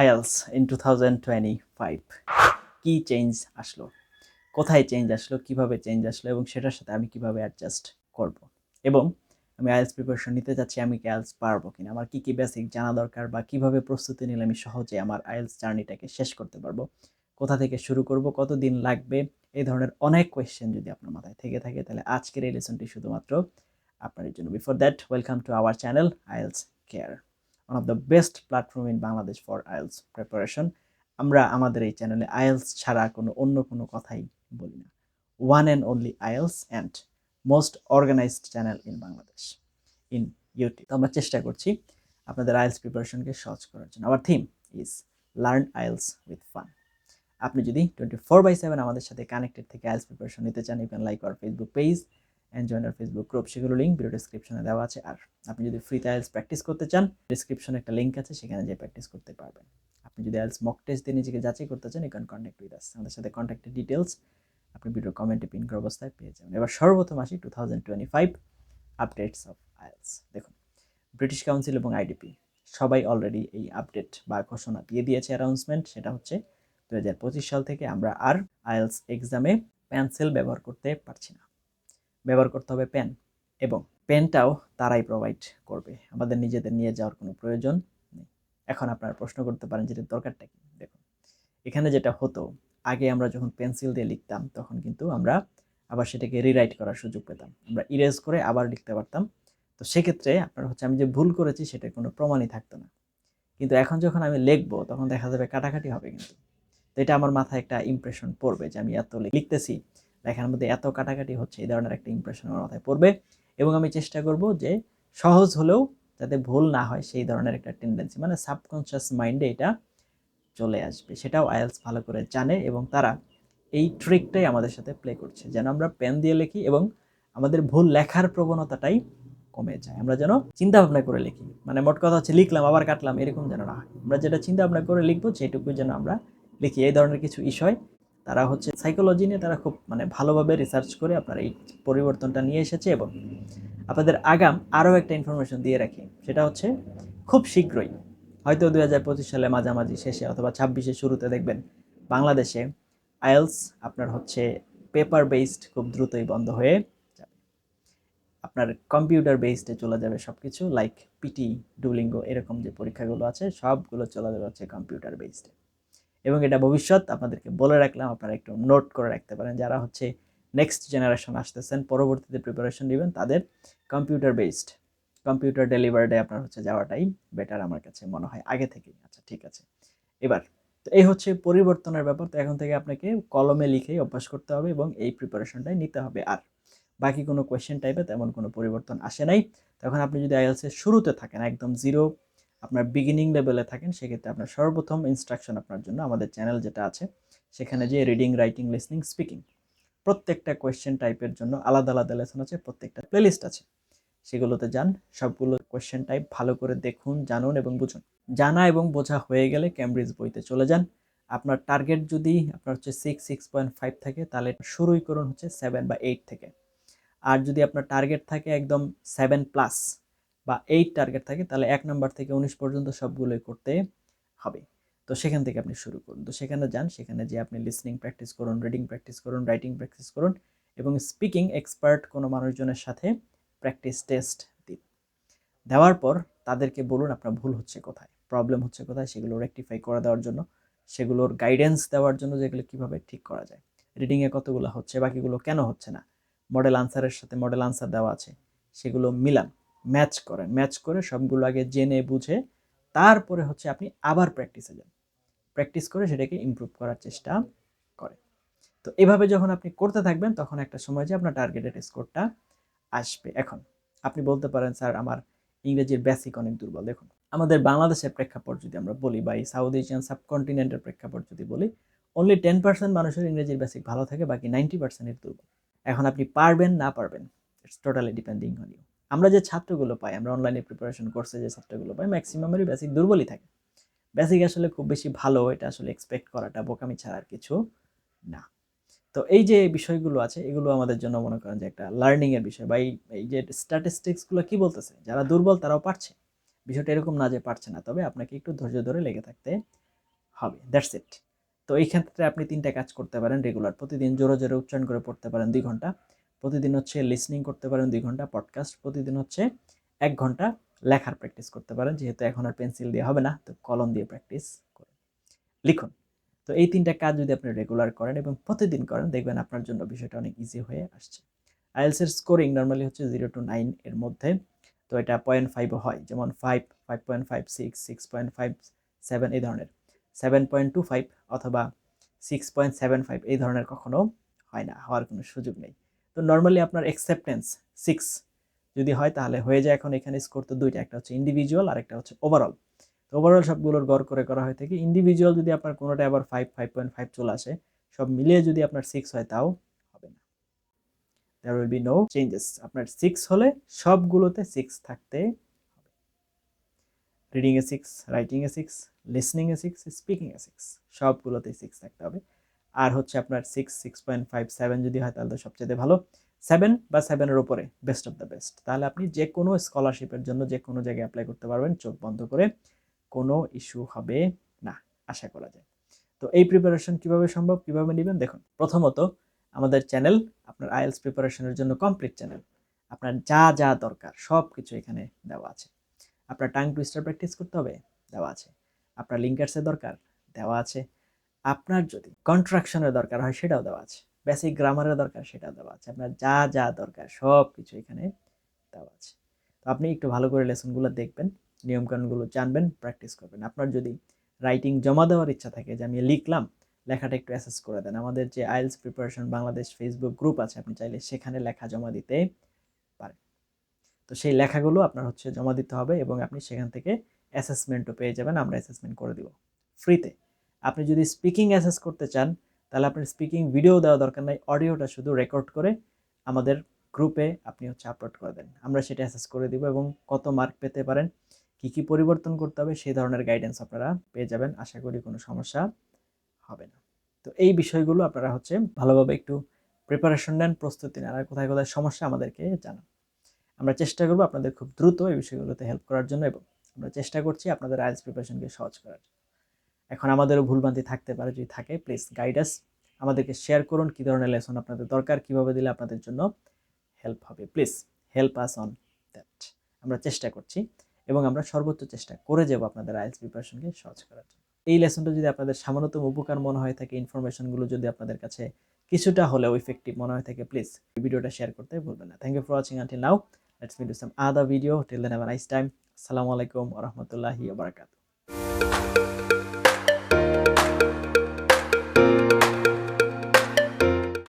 IELTS in two thousand twenty five key change আসলো? কোথায় change আসলো? কীভাবে চেঞ্জ আসলো? এবং সেটার সাথে আমি কীভাবে অ্যাডজাস্ট করব? এবং আমি আইএলস প্রিপারেশন নিতে যাচ্ছি আমি কি আইএলস পারব কিনা? আমার কী কী বেসিক জানা দরকার বা কীভাবে প্রস্তুতি নিলে আমি সহজে আমার আইএলস জার্নিটাকে শেষ করতে পারব? কোথা থেকে শুরু করব? কতদিন লাগবে? এই ধরনের অনেক কোয়েশ্চেন যদি আপনার মাথায় থেকে থাকে, তাহলে আজকের এই লেসনটি শুধুমাত্র আপনার জন্য। Before that welcome to our channel IELTS care one of the best platform in Bangladesh for IELTS preparation আমরা আমাদের এই চ্যানেলে আইএলস ছাড়া কোনো অন্য কোনো কথাই বলি না। One and only IELTS and most organized channel in Bangladesh in YouTube আমরা চেষ্টা করছি আপনাদের আইএলস প্রিপারেশনকে সহজ করার জন্য। Our theme is learn IELTS with fun আপনি যদি টোয়েন্টি ফোর বাই সেভেন আমাদের সাথে কানেক্টেড থেকে আইএলস প্রিপারেশন নিতে চান you can like our Facebook page and join our Facebook group সেগুলো লিঙ্ক ভিডিও ডিসক্রিপশনে দেওয়া আছে। আর আপনি যদি ফ্রিতে আইএলস প্র্যাকটিস করতে চান ডিসক্রিপশনে একটা লিঙ্ক আছে, সেখানে যেয়ে প্র্যাকটিস করতে পারবেন। আপনি যদি আইএলস মক টেস্ট দিয়ে নিজেকে যাচাই করতে চান ইউ কন্ট্যাক্ট উইথ আস আমাদের সাথে কন্ট্যাক্টের ডিটেলস আপনি ভিডিও কমেন্টে পিন করা অবস্থায় পেয়ে যাবেন। এবার সর্বপ্রথম আসি two thousand twenty five updates of IELTS দেখুন ব্রিটিশ কাউন্সিল এবং আইডিপি সবাই অলরেডি এই আপডেট বা ঘোষণা দিয়ে দিয়েছে অ্যানাউন্সমেন্ট সেটা হচ্ছে দু হাজার পঁচিশ সাল থেকে আমরা আর আইএলস এক্সামে পেন্সিল ব্যবহার করতে পারছি না। ব্যবহার করতে হবে পেন এবং পেনটাও তারাই প্রোভাইড করবে। আমাদের নিজেদের নিয়ে যাওয়ার কোনো প্রয়োজন নেই। এখন আপনারা প্রশ্ন করতে পারেন যেটা দরকারটা কি? দেখুন, এখানে যেটা হতো, আগে আমরা যখন পেন্সিল দিয়ে লিখতাম, তখন কিন্তু আমরা আবার সেটাকে রিরাইট করার সুযোগ পেতাম। আমরা ইরেজ করে আবার লিখতে পারতাম। তো সেক্ষেত্রে আপনার হচ্ছে, আমি যে ভুল করেছি, সেটার কোনো প্রমাণই থাকতো না। কিন্তু এখন যখন আমি লিখব, তখন দেখা যাবে কাটাকাটি হবে কিন্তু। তো এটা আমার মাথায় একটা ইমপ্রেশন পড়বে যে আমি এত লিখতেছি। লেখার মধ্যে এত কাটাকাটি হচ্ছে, এই ধরনের একটা ইমপ্রেশন আমার মাথায় পড়বে। এবং আমি চেষ্টা করব যে সহজ হলেও যাতে ভুল না হয়, সেই ধরনের একটা টেন্ডেন্সি মানে সাবকনশিয়াস মাইন্ডে এটা চলে আসবে। সেটাও আইএলস ভালো করে জানে এবং তারা এই ট্রিকটাই আমাদের সাথে প্লে করছে, যেন আমরা পেন দিয়ে লিখি এবং আমাদের ভুল লেখার প্রবণতাটাই কমে যায়। আমরা যেন চিন্তা ভাবনা করে লিখি। মানে মোট কথা হচ্ছে লিখলাম, আবার কাটলাম, এরকম যেন না হয়। আমরা যেটা চিন্তা ভাবনা করে লিখব সেটুকু যেন আমরা লিখি। এই ধরনের কিছু বিষয় তারা হচ্ছে সাইকোলজি নিয়ে তারা খুব মানে ভালোভাবে রিসার্চ করে আপনার এই পরিবর্তনটা নিয়ে এসেছে এবং আপনাদের আগাম আরও একটা ইনফরমেশন দিয়ে রাখি, সেটা হচ্ছে খুব শীঘ্রই, হয়তো দুই হাজার পঁচিশ সালে মাঝামাঝি শেষে অথবা ছাব্বিশে শুরুতে দেখবেন বাংলাদেশে আইএলস আপনার হচ্ছে পেপার বেসড খুব দ্রুতই বন্ধ হয়ে যাবে। আপনার কম্পিউটার বেসডে চলে যাবে সব কিছু লাইক পিটি ডুলিঙ্গো এরকম যে পরীক্ষাগুলো আছে, সবগুলো চলে যাবে হচ্ছে কম্পিউটার বেসডে এবং এটা ভবিষ্যৎ, আপনাদেরকে বলে রাখলাম, আপনারা একটু নোট করে রাখতে পারেন যারা হচ্ছে নেক্সট জেনারেশন আসতেছেন, পরবর্তীতে প্রিপারেশন নেবেন তাদের কম্পিউটার বেসড কম্পিউটার ডেলিভার্ডে আপনার হচ্ছে যাওয়াটাই বেটার আমার কাছে মনে হয়, আগে থেকেই। আচ্ছা ঠিক আছে। এবার, তো এই হচ্ছে পরিবর্তনের ব্যাপার, তো এখন থেকে আপনাকে কলমে লিখেই অভ্যাস করতে হবে এবং এই প্রিপারেশনটাই নিতে হবে। আর বাকি কোনো কোয়েশ্চেন টাইপে তেমন কোনো পরিবর্তন আসে নাই। তখন আপনি যদি আইএলসের শুরুতে থাকেন, একদম জিরো আপনার বিগিনিং লেভেলে থাকেন, সেক্ষেত্রে আপনার সর্বপ্রথম ইনস্ট্রাকশন আপনার জন্য আমাদের চ্যানেল যেটা আছে, সেখানে যে রিডিং রাইটিং লিসনিং স্পিকিং প্রত্যেকটা কোয়েশ্চেন টাইপের জন্য আলাদা আলাদা লেসন আছে, প্রত্যেকটা প্লেলিস্ট আছে। সেগুলোতে যান, সবগুলো কোয়েশ্চেন টাইপ ভালো করে দেখুন, জানুন এবং বুঝুন। জানা এবং বোঝা হয়ে গেলে ক্যামব্রিজ বইতে চলে যান। আপনার টার্গেট যদি আপনার হচ্ছে সিক্স সিক্স পয়েন্ট ফাইভ থাকে, তাহলে শুরুই করুন হচ্ছে সেভেন বা এইট থেকে। আর যদি আপনার টার্গেট থাকে একদম সেভেন প্লাস বা এইট টার্গেট থাকে, তাহলে এক নাম্বার থেকে উনিশ পর্যন্ত সবগুলোই করতে হবে। তো সেখান থেকে আপনি শুরু করুন। তো সেখানে যান, সেখানে যে আপনি লিসনিং প্র্যাকটিস করুন রিডিং প্র্যাকটিস করুন রাইটিং প্র্যাকটিস করুন এবং স্পিকিং এক্সপার্ট কোনো মানুষজনের সাথে প্র্যাকটিস টেস্ট দিন। দেওয়ার পর তাদেরকে বলুন আপনার ভুল হচ্ছে কোথায় প্রবলেম হচ্ছে কোথায়, সেগুলো রেকটিফাই করে দেওয়ার জন্য, সেগুলোর গাইডেন্স দেওয়ার জন্য যেগুলো কীভাবে ঠিক করা যায়। রিডিংয়ে কতগুলো হচ্ছে, বাকিগুলো কেন হচ্ছে না? মডেল আনসারের সাথে মডেল আনসার দেওয়া আছে, সেগুলো মিলান। ম্যাচ করেন। ম্যাচ করে সবগুলো আগে জেনে বুঝে তারপরে হচ্ছে আপনি আবার প্র্যাকটিসে যান। প্র্যাকটিস করে সেটাকে ইমপ্রুভ করার চেষ্টা করে। তো এভাবে যখন আপনি করতে থাকবেন, তখন একটা সময় যে আপনার টার্গেটেড স্কোরটা আসবে। এখন আপনি বলতে পারেন, স্যার, আমার ইংরেজির বেসিক অনেক দুর্বল। দেখুন, আমাদের বাংলাদেশের প্রেক্ষাপট যদি আমরা বলি বা এই সাউথ এশিয়ান সাবকন্টিনেন্টের প্রেক্ষাপট যদি বলি অনলি টেন পার্সেন্ট মানুষের ইংরেজির বেসিক ভালো থাকে, বাকি নাইনটি পার্সেন্টের দুর্বল। এখন আপনি পারবেন, না পারবেন it's totally depending on you আমরা যে ছাত্রগুলো পাই, আমরা অনলাইনে প্রিপারেশন কোর্সে যে ছাত্রগুলো পাই ম্যাক্সিমামেরই বেসিক দুর্বলই থাকে। বেসিক আসলে খুব বেশি ভালো, এটা আসলে এক্সপেক্ট করাটা, বোকামি ছাড়া আর কিছু না। তো এই যে বিষয়গুলো আছে, এগুলো আমাদের জন্য মনে করেন যে একটা লার্নিংয়ের বিষয় বা এই এই যে স্ট্যাটিস্টিক্সগুলো কি বলতেছে, যারা দুর্বল তারাও পারছে। বিষয়টা এরকম না যে পারছে না, তবে আপনাকে একটু ধৈর্য ধরে লেগে থাকতে হবে দ্যাটস ইট তো এই ক্ষেত্রে আপনি তিনটা কাজ করতে পারেন রেগুলার প্রতিদিন জোরে জোরে উচ্চারণ করে পড়তে পারেন দুই ঘণ্টা। প্রতিদিন হচ্ছে লিসনিং করতে পারেন, দুই ঘণ্টা পডকাস্ট প্রতিদিন হচ্ছে এক ঘণ্টা লেখার প্র্যাকটিস করতে পারেন, যেহেতু এখন আর পেন্সিল দিয়ে হবে না, তো কলম দিয়ে প্র্যাকটিস করুন। লিখুন। তো এই তিনটা কাজ যদি আপনি রেগুলার করেন এবং প্রতিদিন করেন, দেখবেন আপনার জন্য বিষয়টা অনেক ইজি হয়ে আসছে। আইএলসের স্কোরিং নর্মালি হচ্ছে জিরো টু নাইন এর মধ্যে, তো এটা পয়েন্ট ফাইভও হয়, যেমন five five point five six six point five seven এই ধরনের। সেভেন পয়েন্ট টু ফাইভ অথবা সিক্স পয়েন্ট সেভেন ফাইভ এই ধরনের কখনো হয় না, হওয়ার কোনো সুযোগ নেই। তো নর্মালি আপনার অ্যাকসেপ্টেন্স সিক্স যদি হয় তাহলে হয়ে যায় এখন এখানে স্কোর তো দুইটা, একটা হচ্ছে ইন্ডিভিজুয়াল আর একটা হচ্ছে ওভারঅল তো ওভারঅল সবগুলোর গড় করে করা হয় থেকে ইন্ডিভিজুয়াল যদি আপনার কোনোটা আবার ফাইভ ফাইভ পয়েন্ট ফাইভ চলে আসে, সব মিলিয়ে যদি আপনার সিক্স হয় তাও হবে না। There will be no changes আপনার সিক্স হলে সবগুলোতে সিক্স থাকতে হবে। রিডিং এ সিক্স রাইটিং এ সিক্স লিসনিং এ সিক্স স্পিকিং এ সিক্স সবগুলোতে সিক্স থাকতে হবে। আর হচ্ছে আপনার six six point five seven যদি হয় তাহলে সবচেয়ে ভালো। সেভেন বা সেভেনের উপরে বেস্ট অফ দ্য বেস্ট তাহলে আপনি যে কোনো স্কলারশিপের জন্য যে কোনো জায়গায় অ্যাপ্লাই করতে পারবেন, চোখ বন্ধ করে কোনো ইস্যু হবে না, আশা করা যায়। তো এই প্রিপারেশন কীভাবে সম্ভব, কীভাবে নেবেন? দেখুন, প্রথমত আমাদের চ্যানেল আপনার আইএলস প্রিপারেশনের জন্য কমপ্লিট চ্যানেল আপনার যা যা দরকার সব কিছু এখানে দেওয়া আছে। আপনার টাং টুইস্টার প্র্যাকটিস করতে হবে, দেওয়া আছে। আপনার লিঙ্কার্সের দরকার, দেওয়া আছে। আপনার যদি কন্ট্রাকশনের দরকার হয় সেটাও দেওয়া আছে। বেসিক গ্রামারের দরকার সেটাও দেওয়া আছে। আপনার যা যা দরকার সব কিছু এখানে দেওয়া আছে। তো আপনি একটু ভালো করে লেসনগুলো দেখবেন, নিয়মকানুনগুলো জানবেন প্র্যাকটিস করবেন। আপনার যদি রাইটিং জমা দেওয়ার ইচ্ছা থাকে যে আমি লিখলাম, লেখাটা একটু অ্যাসেস করে দেন। আমাদের যে IELTS preparation Bangladesh Facebook group আছে, আপনি চাইলে সেখানে লেখা জমা দিতে পারেন। তো সেই লেখাগুলো আপনার হচ্ছে জমা দিতে হবে এবং আপনি সেখান থেকে অ্যাসেসমেন্টও পেয়ে যাবেন। আমরা অ্যাসেসমেন্ট করে দিব। ফ্রিতে আপনি যদি স্পিকিং অ্যাসেস করতে চান, তাহলে আপনার স্পিকিং ভিডিও দেওয়া দরকার নাই অডিওটা শুধু রেকর্ড করে আমাদের গ্রুপে আপনি হচ্ছে আপলোড করে দেন। আমরা সেটা অ্যাসেস করে দিব এবং কত মার্ক পেতে পারেন, কি কি পরিবর্তন করতে হবে, সেই ধরনের গাইডেন্স আপনারা পেয়ে যাবেন। আশা করি কোনো সমস্যা হবে না। তো এই বিষয়গুলো আপনারা হচ্ছে ভালোভাবে একটু প্রিপারেশন নেন, প্রস্তুতি নেন, আর কোথায় কোথায় সমস্যা আমাদেরকে জানান। আমরা চেষ্টা করব আপনাদের খুব দ্রুত এই বিষয়গুলোতে হেল্প করার জন্য এবং আমরা চেষ্টা করছি আপনাদের আইএলস প্রিপারেশনকে সহজ করার। জন্য এখন আমাদেরও ভুলভ্রান্তি থাকতে পারে যদি থাকে প্লিজ গাইডাস আমাদেরকে শেয়ার করুন, কী ধরনের লেসন আপনাদের দরকার, কীভাবে দিলে আপনাদের জন্য হেল্প হবে। Please help us on that আমরা চেষ্টা করছি এবং আমরা সর্বোচ্চ চেষ্টা করে যাব আপনাদের আইএলস প্রিপারেশনকে সহজ করার জন্য। এই লেসনটা যদি আপনাদের সামান্যতম উপকার মনে হয়ে থাকে ইনফরমেশনগুলো যদি আপনাদের কাছে কিছুটা হলেও ইফেক্টিভ মনে হয়ে থাকে প্লিজ ভিডিওটা শেয়ার করতে ভুলবেন না। Thank you for watching until now let's me do some other video till then have nice time আসসালামু আলাইকুম ওয়া বারাকাতুহু